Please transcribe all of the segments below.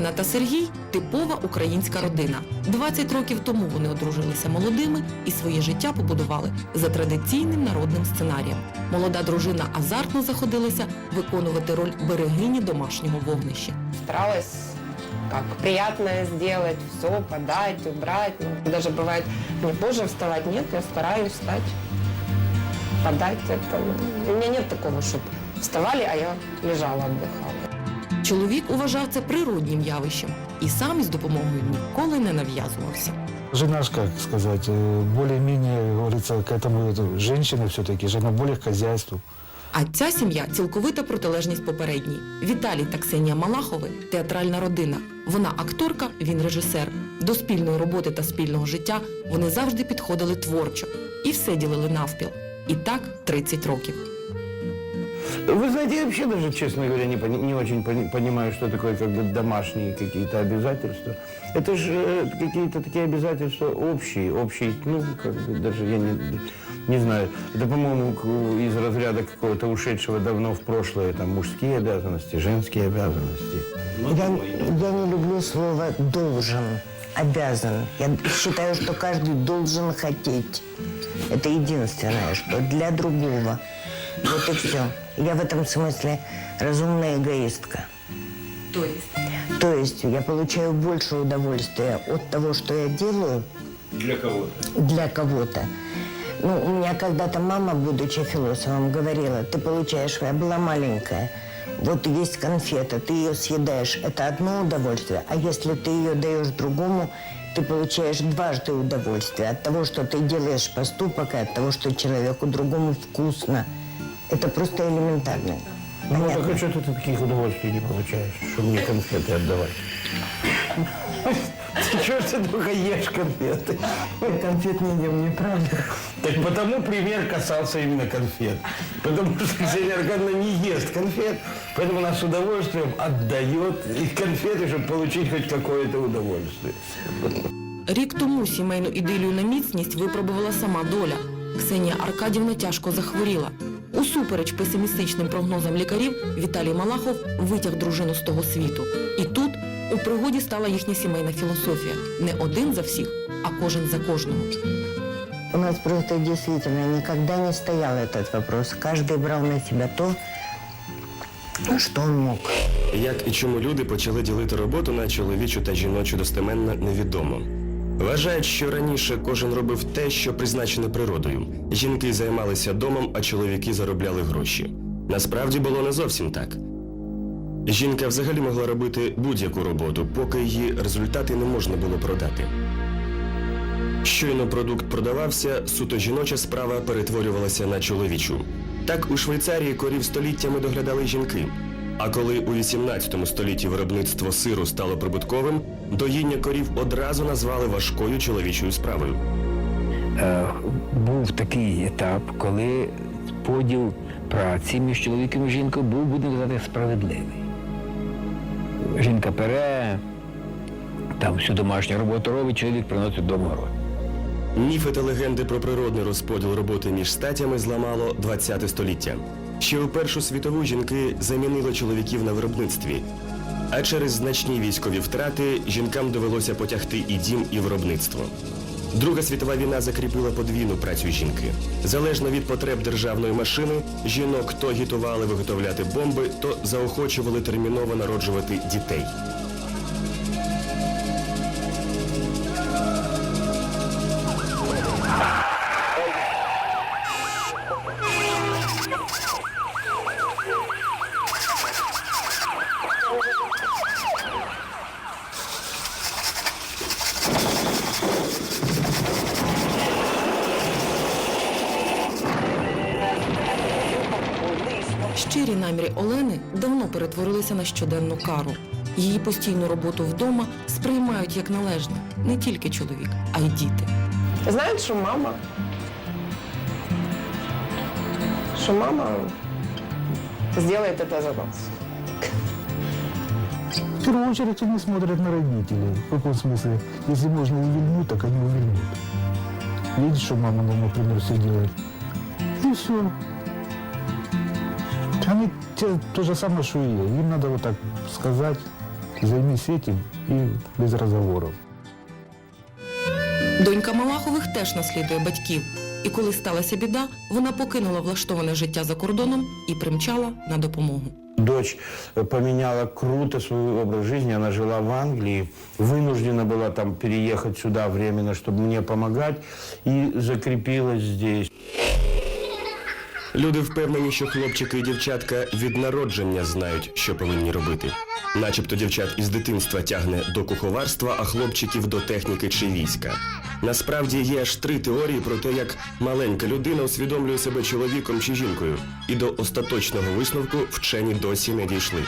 Олена та Сергій типова українська родина. 20 років тому вони одружилися молодими і своє життя побудували за традиційним народним сценарієм. Молода дружина азартно заходилася виконувати роль берегині домашнього вогнища. Старалась как приятное сделать, все подать, убрать. Ну, даже бывает, мне позже вставать. Нет, я стараюсь встать, подать это. У меня нет такого, чтобы вставали, а я лежала, отдыхала. Чоловік вважав це природнім явищем і сам із допомогою ніколи не нав'язувався. Жена ж, как сказать, э, более-менее, говорится, к этому это, женщина все-таки, жена более к хозяйству. А ця сім'я цілковита протилежність попередній. Віталій та Ксенія Малахови театральна родина. Вона акторка, він режисер. До спільної роботи та спільного життя вони завжди підходили творчо і все ділили навпіл. І так 30 років. Вы знаете, я вообще даже, честно говоря, не, пони- не очень пони- понимаю, что такое как бы домашние какие-то обязательства. Это же э, какие-то такие обязательства общие, общие, ну, как бы даже я не, не знаю. Это, по-моему, из разряда какого-то ушедшего давно в прошлое, там, мужские обязанности, женские обязанности. Я, я не люблю слово «должен», «обязан». Я считаю, что каждый должен хотеть. Это единственное, что для другого. Вот и все. Я в этом смысле разумная эгоистка. То есть я получаю больше удовольствия от того, что я делаю. Для кого-то. Для кого-то. Ну, у меня когда-то мама, будучи философом, говорила, ты получаешь, я была маленькая, вот есть конфета, ты ее съедаешь, это одно удовольствие, а если ты ее даешь другому, ты получаешь дважды удовольствие от того, что ты делаешь поступок, и от того, что человеку другому вкусно. Это просто элементарно. Ну, Понятно? так а что ты таких удовольствий не получаешь, чтобы мне конфеты отдавать? Чего ж ты только ешь конфеты? Конфет не ем, неправда. Так потому пример касался именно конфет. Потому что Ксения Аркадьевна не ест конфет, поэтому она с удовольствием отдает их конфеты, чтобы получить хоть какое-то удовольствие. Рік тому сімейну ідилію на міцність випробувала сама доля. Ксенія Аркадівна тяжко захворіла. Усупереч песимістичним прогнозам лікарів, Віталій Малахов витяг дружину з того світу. І тут у пригоді стала їхня сімейна філософія. Не один за всіх, а кожен за кожного. У нас просто действительно никогда не стоял этот вопрос. Каждый брал на себя то, что он мог. Як і чому люди почали ділити роботу на чоловічу та жіночу достеменно невідомо. Вважають, що раніше кожен робив те, що призначене природою. Жінки займалися домом, а чоловіки заробляли гроші. Насправді було не зовсім так. Жінка взагалі могла робити будь-яку роботу, поки її результати не можна було продати. Щойно продукт продавався, суто жіноча справа перетворювалася на чоловічу. Так у Швейцарії корів століттями доглядали жінки. А коли у 18 столітті виробництво сиру стало прибутковим, доїння корів одразу назвали важкою чоловічою справою. Е, був такий етап, коли поділ праці між чоловіком і жінкою був, будемо казати, справедливий. Жінка пере, там всю домашню роботу робить, чоловік приносить додому город. Міфи та легенди про природний розподіл роботи між статтями зламало 20 століття. Ще у Першу світову жінки замінили чоловіків на виробництві. А через значні військові втрати жінкам довелося потягти і дім, і виробництво. Друга світова війна закріпила подвійну працю жінки. Залежно від потреб державної машини, жінок то агітували виготовляти бомби, то заохочували терміново народжувати дітей. Щирі наміри Олени давно перетворилися на щоденну кару. Її постійну роботу вдома сприймають як належне не тільки чоловік, а й діти. Знают, что мама, что мама сделает это за нас. В первую очередь они смотрят на родителей. В каком смысле? Если можно увильнуть, так они увильнут. Видишь, что мама, например, все делает. И все. Они те, то же самое, что и я. Им надо вот так сказать, Займись этим и без разговоров. Донька Малахових теж наслідує батьків. І коли сталася біда, вона покинула влаштоване життя за кордоном і примчала на допомогу. Дочь э, поменяла круто свой образ жизни. Она жила в Англии, вынуждена была там переехать сюда временно, чтобы мне помогать, и закрепилась здесь. Люди впевнені, що хлопчики і дівчатка від народження знають, що повинні робити. Начебто дівчат із дитинства тягне до куховарства, а хлопчиків до техніки чи війська. Насправді є аж три теорії про те, як маленька людина усвідомлює себе чоловіком чи жінкою, і до остаточного висновку вчені досі не дійшли.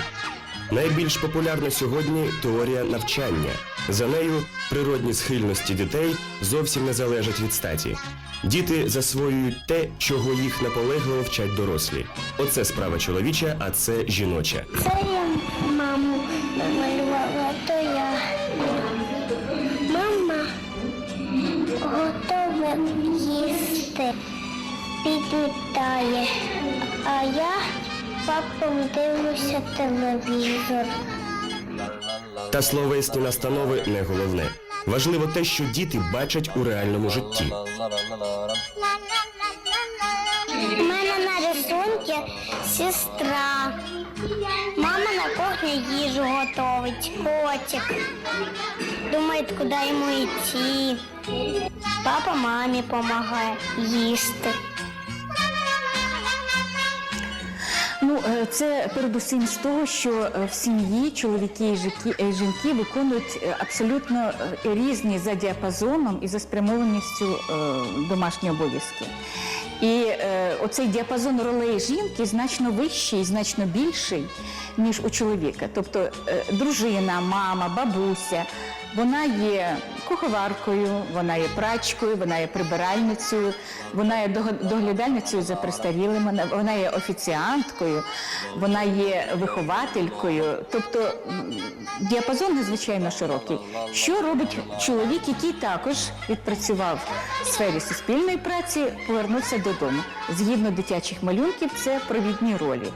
Найбільш популярна сьогодні теорія навчання. За нею природні схильності дітей зовсім не залежать від статі. Діти засвоюють те, чого їх наполегливо вчать дорослі. Оце справа чоловіча, а це жіноча. Це я маму намалювала, то я. Мама готова їсти, підмітає, а я папом дивлюся телевізор. Та словесні настанови не головне. Важливо те, що діти бачать у реальному житті. У мене на рисунку сестра. Мама на кухні їжу готовить, котик. Думає, куди йому йти. Папа мамі допомагає їсти. Ну, е, це передусім з того, що е, в сім'ї чоловіки і жінки, е, жінки виконують абсолютно різні за діапазоном і за спрямованістю домашні обов'язки. І оцей діапазон ролей жінки значно вищий, значно більший, ніж у чоловіка. Тобто дружина, мама, бабуся, вона є куховаркою, вона є прачкою, вона є прибиральницею, вона є доглядальницею за престарілими, вона- є офіціанткою, вона є вихователькою. Тобто діапазон надзвичайно широкий. Що робить чоловік, який також відпрацював в сфері суспільної праці, повернувся додому. Згідно дитячих малюнків, це провідні ролі.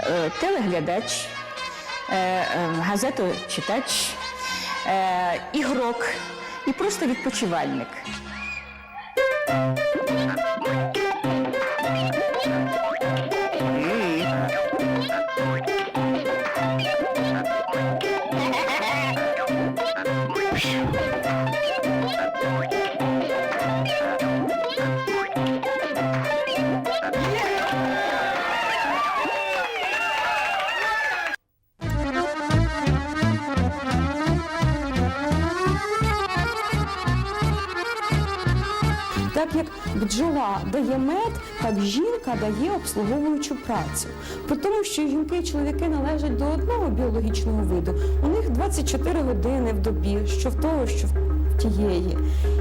Е, Телеглядач, е, е, газеточитач, е, ігрок і просто відпочивальник. Дає мед, так жінка дає обслуговуючу працю. При тому, що жінки і чоловіки належать до одного біологічного виду. У них 24 години в добі, що в того, що в тієї.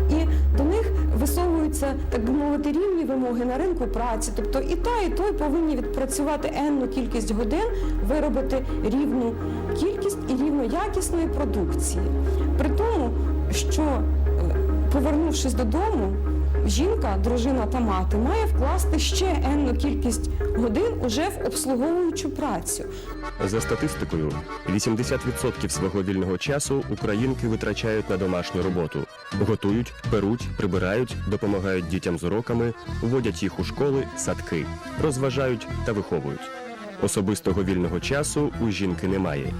І до них висовуються, так би мовити, рівні вимоги на ринку праці. Тобто і та, і той повинні відпрацювати енну кількість годин, виробити рівну кількість і рівно якісної продукції. При тому, що е, повернувшись додому, жінка, дружина та мати має вкласти ще енну кількість годин уже в обслуговуючу працю. За статистикою, 80% свого вільного часу українки витрачають на домашню роботу. Готують, перуть, прибирають, допомагають дітям з уроками, водять їх у школи, садки, розважають та виховують. Особистого вільного часу у жінки немає.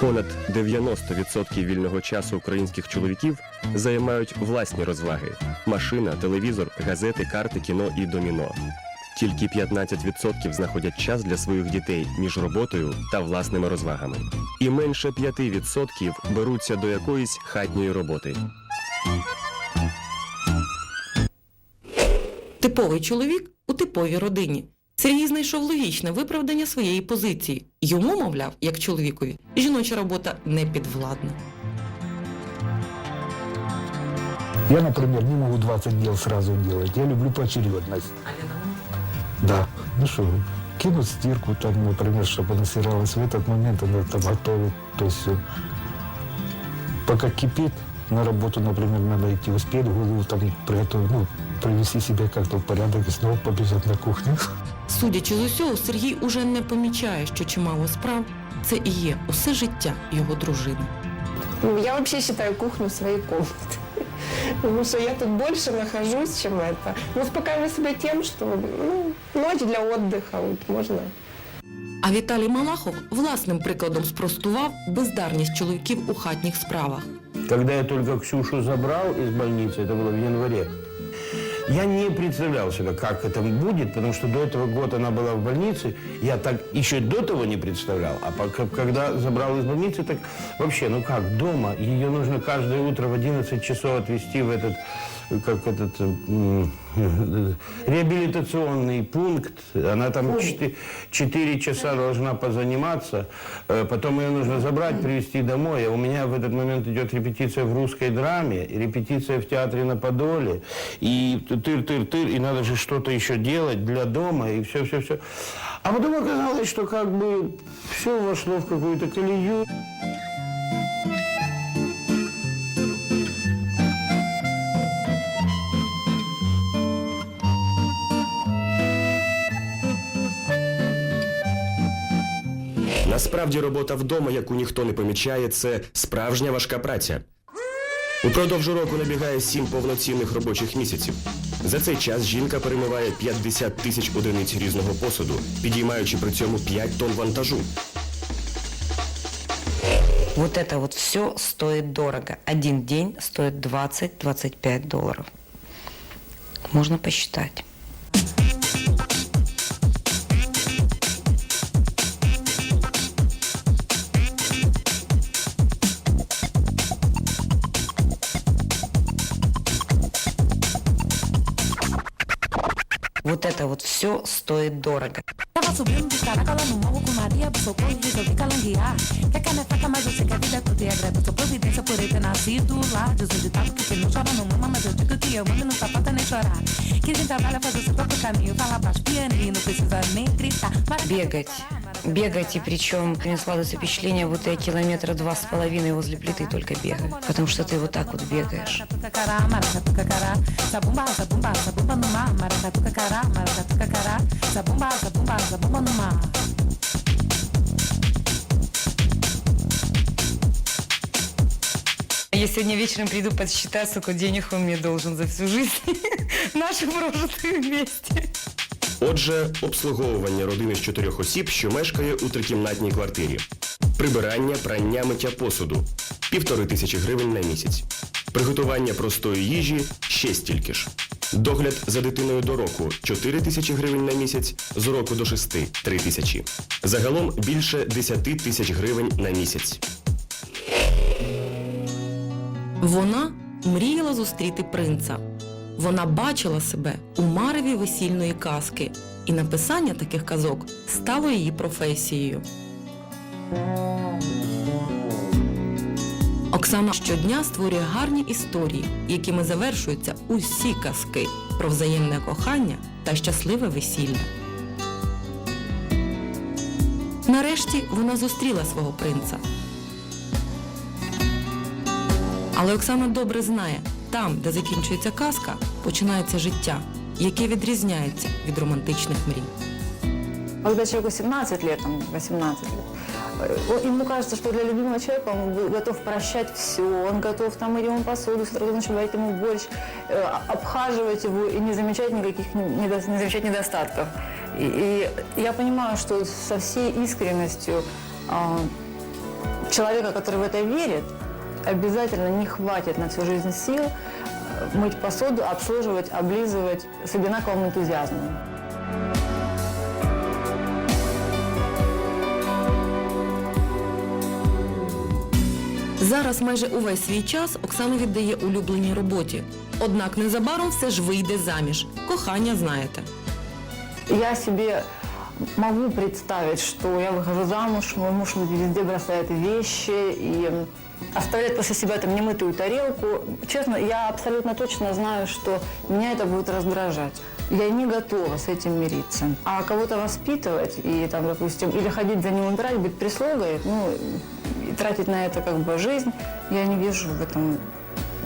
Понад 90% вільного часу українських чоловіків займають власні розваги: машина, телевізор, газети, карти, кіно і доміно. Тільки 15% знаходять час для своїх дітей між роботою та власними розвагами. І менше 5% беруться до якоїсь хатньої роботи. Типовий чоловік у типовій родині. Сергій знайшов логічне виправдання своєї позиції. Йому, мовляв, як чоловікові, жіноча робота не підвладна. Я, например, не могу 20 дел сразу делать. Я люблю поочередность. Да. Ну что, вы, кинуть стирку, там, например, чтобы она стиралась в этот момент, она там готовит, то есть все. Пока кипит, на работу, например, надо идти, успеть голову там приготовить, ну, привести себя как-то в порядок и снова побежать на кухню. Судячи з усього, Сергій уже не помічає, що чимало справ це і є усе життя його дружини. Ну, Я вообще считаю кухню своей комнатой. Потому что я тут больше нахожусь, чем это. Но успокаиваю себя тем, что ну, ночь для отдыха вот, можно А Віталій Малахов власним прикладом спростував бездарність чоловіків у хатніх справах. Когда я только Ксюшу забрал из больницы, это было в январе, я не представлял себе, как это будет, потому что до этого года она была в больнице, я так еще до того не представлял. А пока- когда забрал из больницы, так вообще, ну как, дома, ее нужно каждое утро в 11 часов отвезти в этот, как этот, м, реабилитационный пункт. Она там 4, часа должна позаниматься, э, потом ее нужно забрать, привезти домой. А у меня в этот момент идет репетиция в русской драме, репетиция в театре на Подоле, и тыр-тыр-тыр, и надо же что-то еще делать для дома, и все-все-все. А потом оказалось, что как бы все вошло в какую-то колею. Насправді робота вдома, яку ніхто не помічає, це справжня важка праця. Упродовж року набігає сім повноцінних робочих місяців. За цей час жінка перемиває 50 тисяч одиниць різного посуду, підіймаючи при цьому 5 тонн вантажу. Вот это вот все стоит дорого. Один день стоит 20-25 долларов. Можно посчитать. Вот это вот все e e nem gritar. Бегать. Бегать, и причем мне складывается впечатление, будто я километра два с половиной возле плиты только бегаю. Потому что ты вот так вот бегаешь. Я сегодня вечером приду подсчитать, сколько денег он мне должен за всю жизнь. Нашу прожитую вместе. Отже, обслуговування родини з чотирьох осіб, що мешкає у трикімнатній квартирі. Прибирання, прання, миття посуду півтори тисячі гривень на місяць. Приготування простої їжі ще стільки ж. Догляд за дитиною до року 4 тисячі гривень на місяць, з року до 6 – 3 тисячі. Загалом більше 10 тисяч гривень на місяць. Вона мріяла зустріти принца. Вона бачила себе у мареві весільної казки, і написання таких казок стало її професією. Оксана щодня створює гарні історії, якими завершуються усі казки про взаємне кохання та щасливе весілля. Нарешті вона зустріла свого принца. Але Оксана добре знає, там, де закінчується казка, починається життя, яке відрізняється від романтичних мрій. Когда человеку 17 лет, там, 18 лет, э, ему кажется, что для любимого человека он го- готов прощать все, он готов там мыть ему посуду, с утра до ночи варить ему борщ, э, обхаживать его и не замечать никаких, не, недо- не замечать недостатков. И, и я понимаю, что со всей искренностью а, человека, который в это верит, обязательно не хватит на всю жизнь сил э, мыть посуду, обслуживать, облизывать с одинаковым энтузиазмом. Зараз майже увесь свій час Оксана віддає улюбленій роботі. Однак незабаром все ж вийде заміж. Кохання знаєте. Я себе могу представить, что я выхожу замуж, мой муж везде бросает вещи и оставляет после себя там немытую тарелку. Честно, я абсолютно точно знаю, что меня это будет раздражать. Я не готова с этим мириться. А кого-то воспитывать и там, допустим, или ходить за ним убирать, быть прислугой, ну, и тратить на это как бы жизнь, я не вижу в этом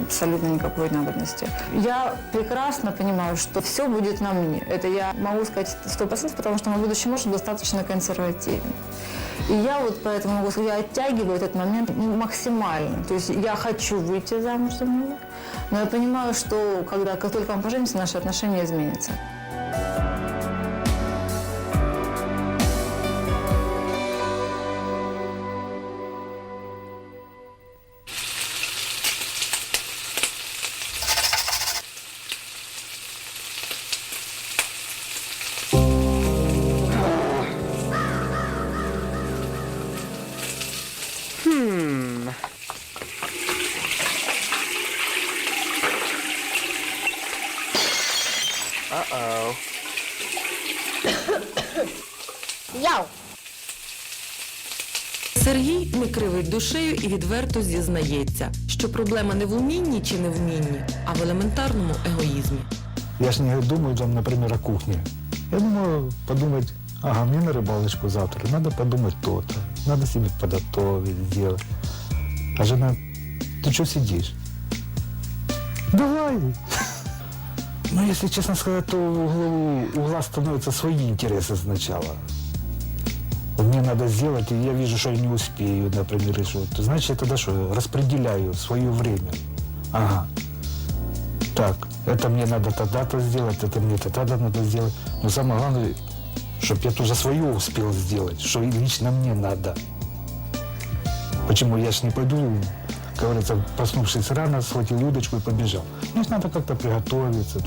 абсолютно никакой надобности. Я прекрасно понимаю, что все будет на мне. Это я могу сказать сто процентов, потому что мой будущий муж достаточно консервативен. И я вот поэтому могу сказать, я оттягиваю этот момент максимально. То есть я хочу выйти замуж за него, но я понимаю, что когда, как только мы поженимся, наши отношения изменятся. кривить душею і відверто зізнається, що проблема не в умінні чи невмінні, а в елементарному егоїзмі. Я ж не думаю, там, например, о кухне. Я думаю подумать, ага, мне на рыбалочку завтра, надо подумать то-то, надо себе подготовить, сделать. А жена, ты что сидишь? Давай. Ну, если честно сказать, то в углу угла становятся свои интересы сначала. Мне надо сделать, и я вижу, что я не успею, например, что-то. Значит, я тогда что, распределяю свое время. Ага. Так, это мне надо тогда-то сделать, это мне тогда надо сделать. Но самое главное, чтобы я тоже свое успел сделать, что лично мне надо. Почему я ж не пойду, говорится, проснувшись рано, схватил удочку и побежал. Ж надо как-то приготовиться.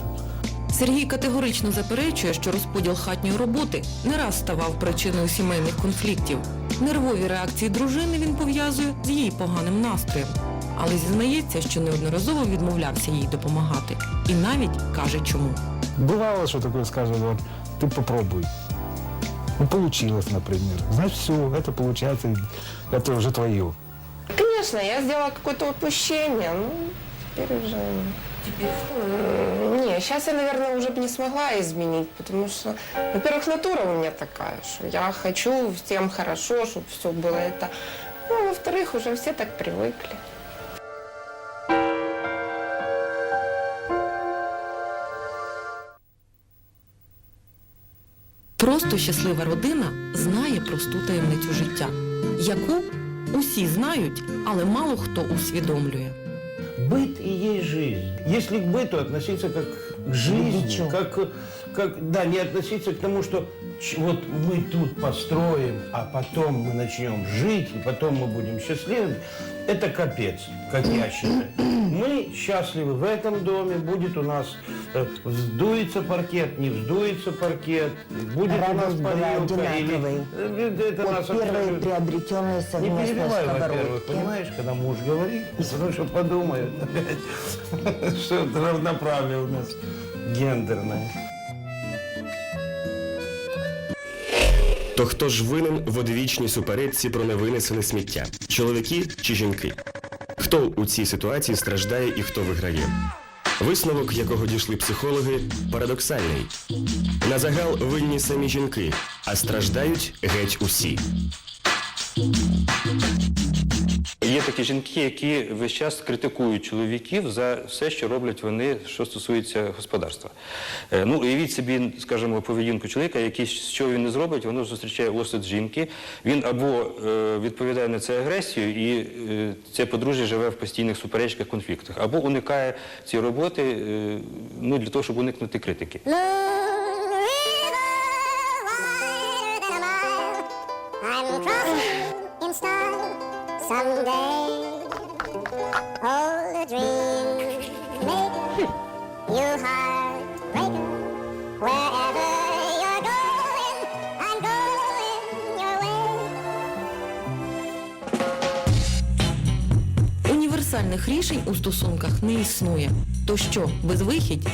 Тут. Сергій категорично заперечує, що розподіл хатньої роботи не раз ставав причиною сімейних конфліктів. Нервові реакції дружини він пов'язує з її поганим настроєм. Але зізнається, що неодноразово відмовлявся їй допомагати. І навіть каже чому. Бывало, что такое скажет, вот, ты попробуй. Ну, получилось, например. Значит, все, это получается, и это уже твое. Конечно, я сделала какое-то упущение, ну, теперь уже... М, Не, сейчас я, наверное, уже бы не смогла изменить, потому что, во-первых, натура у меня такая, что я хочу всем хорошо, чтобы все было это. Ну, а во-вторых, уже все так привыкли. Просто щаслива родина знає просту таємницю життя, яку усі знають, але мало хто усвідомлює. Быт и есть жизнь. Если к быту относиться как к жизни, как, как, да, не относиться к тому, что вот мы тут построим, а потом мы начнем жить, и потом мы будем счастливыми, это капец, как я считаю. Мы счастливы в этом доме, будет у нас, э, вздуется паркет, не вздуется паркет, будет у нас Радость парилка или... одинаковой. Э, Это нас Вот первые абсолютно- приобретенные не перебивай, во-первых, понимаешь, когда муж говорит, потому что подумают что это равноправие у нас гендерное. То хто ж винен в одвічній суперечці про невинесене сміття? Чоловіки чи жінки? Хто у цій ситуації страждає і хто виграє? Висновок, якого дійшли психологи, парадоксальний. На загал винні самі жінки, а страждають геть усі. Є такі жінки, які весь час критикують чоловіків за все, що роблять вони, що стосується господарства. Е, Ну, уявіть собі, скажімо, поведінку чоловіка, який що він не зробить, воно зустрічає осуд жінки. Він або е, відповідає на це агресією, і е, це подружжя живе в постійних суперечках, конфліктах, або уникає цієї роботи ну, для того, щоб уникнути критики. Універсальних рішень у стосунках не існує. То що, безвихідь?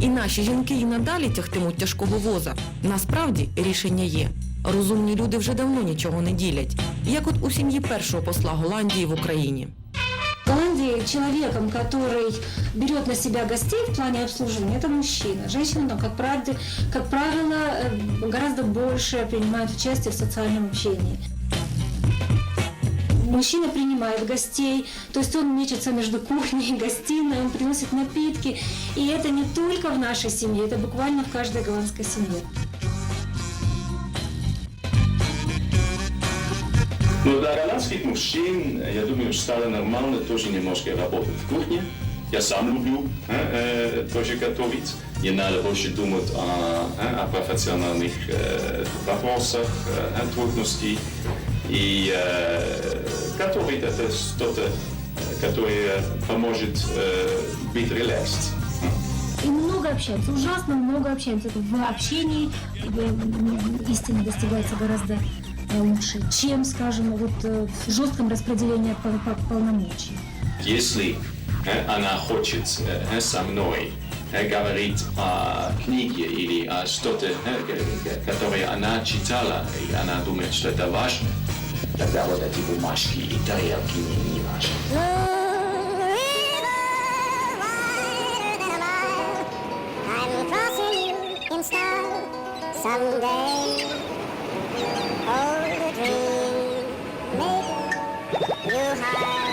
І наші жінки і надалі тягтимуть тяжкого воза. Насправді рішення є. Розумні люди вже давно нічого не ділять, як от у сім'ї першого посла Голландії в Україні. В Голландии человеком, который берет на себя гостей в плане обслуживания, это мужчина. Женщина, ну, как, правде- как правило, э, гораздо больше принимает участие в социальном общении. Мужчина принимает гостей, то есть он мечется между кухней и гостиной, он приносит напитки. И это не только в нашей семье, это буквально в каждой голландской семье. Ну, для голландских мужчин, я думаю, стало нормально тоже немножко работать в кухне. Я сам люблю э, э, тоже готовить. Не надо больше думать о, э, о профессиональных э, вопросах, э, трудностей. И э, готовить это что-то, которое поможет э, быть релакс. И много общаются, ужасно много общаются. В общении э, истина достигается гораздо э, лучше, чем, скажем, вот э, в жестком распределении пол- пол- полномочий. Если она хочет со мной говорить о книге или о что-то, которое она читала, и она думает, что это важно, тогда вот эти бумажки и тарелки не, не важны. I'm crossing you in style someday. Hold a dream, make you high.